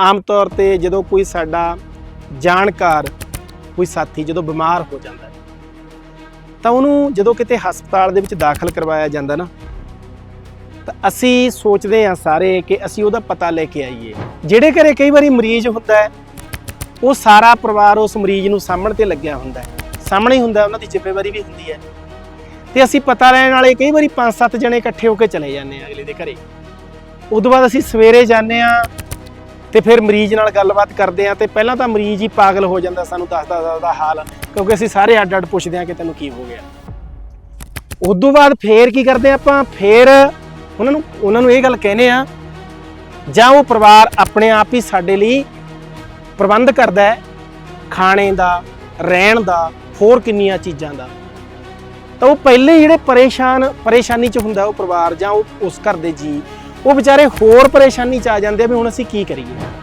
ਆਮ ਤੌਰ ਤੇ ਜਦੋਂ ਕੋਈ ਸਾਡਾ ਜਾਣਕਾਰ, ਕੋਈ ਸਾਥੀ ਜਦੋਂ ਬਿਮਾਰ ਹੋ ਜਾਂਦਾ ਹੈ, ਤਾਂ ਉਹਨੂੰ ਜਦੋਂ ਕਿਤੇ ਹਸਪਤਾਲ ਦੇ ਵਿੱਚ ਦਾਖਲ ਕਰਵਾਇਆ ਜਾਂਦਾ ਨਾ, ਤਾਂ ਅਸੀਂ ਸੋਚਦੇ ਹਾਂ ਸਾਰੇ ਕਿ ਅਸੀਂ ਉਹਦਾ ਪਤਾ ਲੈ ਕੇ ਆਈਏ। ਜਿਹੜੇ ਘਰੇ ਕਈ ਵਾਰੀ ਮਰੀਜ਼ ਹੁੰਦਾ ਹੈ, ਉਹ ਸਾਰਾ ਪਰਿਵਾਰ ਉਸ ਮਰੀਜ਼ ਨੂੰ ਸਾਹਮਣ ਤੇ ਲੱਗਿਆ ਹੁੰਦਾ ਹੈ। ਸਾਹਮਣੇ ਹੀ ਹੁੰਦਾ, ਉਹਨਾਂ ਦੀ ਜ਼ਿੰਮੇਵਾਰੀ ਵੀ ਹੁੰਦੀ ਹੈ। ਤੇ ਅਸੀਂ ਪਤਾ ਲੈਣ ਵਾਲੇ ਕਈ ਵਾਰੀ 5-7 ਜਣੇ ਇਕੱਠੇ ਹੋ ਕੇ ਚਲੇ ਜਾਂਦੇ ਆ ਅਗਲੇ ਦੇ ਘਰੇ। ਉਦੋਂ ਬਾਅਦ ਅਸੀਂ ਸਵੇਰੇ ਜਾਂਦੇ ਆ ਤੇ ਫਿਰ ਮਰੀਜ਼ ਨਾਲ ਗੱਲਬਾਤ ਕਰਦੇ ਆ ਤੇ ਪਹਿਲਾਂ ਤਾਂ ਮਰੀਜ਼ ਹੀ ਪਾਗਲ ਹੋ ਜਾਂਦਾ ਸਾਨੂੰ ਦੱਸਦਾ ਦੱਸਦਾ ਹਾਲ, ਕਿਉਂਕਿ ਅਸੀਂ ਸਾਰੇ ਅੱਡ ਅੱਡ ਪੁੱਛਦੇ ਆ ਕਿ ਤੈਨੂੰ ਕੀ ਹੋ ਗਿਆ। ਉਦੋਂ ਬਾਅਦ ਫੇਰ ਕੀ ਕਰਦੇ ਆਪਾਂ? ਫੇਰ ਉਹਨਾਂ ਨੂੰ ਉਹਨਾਂ ਨੂੰ ਇਹ ਗੱਲ ਕਹਿੰਦੇ ਆ, ਜਾਂ ਉਹ ਪਰਿਵਾਰ ਆਪਣੇ ਆਪ ਹੀ ਸਾਡੇ ਲਈ ਪ੍ਰਬੰਧ ਕਰਦਾ ਹੈ, ਖਾਣੇ ਦਾ, ਰਹਿਣ ਦਾ, ਹੋਰ ਕਿੰਨੀਆਂ ਚੀਜ਼ਾਂ ਦਾ। ਤਾਂ ਉਹ ਪਹਿਲੇ ਜਿਹੜੇ ਪਰੇਸ਼ਾਨ, ਪਰੇਸ਼ਾਨੀ ਚ ਹੁੰਦਾ ਉਹ ਪਰਿਵਾਰ ਜਾਂ ਉਹ ਉਸ ਘਰ ਦੇ ਜੀ ਉਹ ਵਿਚਾਰੇ ਹੋਰ ਪਰੇਸ਼ਾਨੀ ਚ ਆ ਜਾਂਦੇ ਆ ਵੀ ਹੁਣ ਅਸੀਂ ਕੀ ਕਰੀਏ।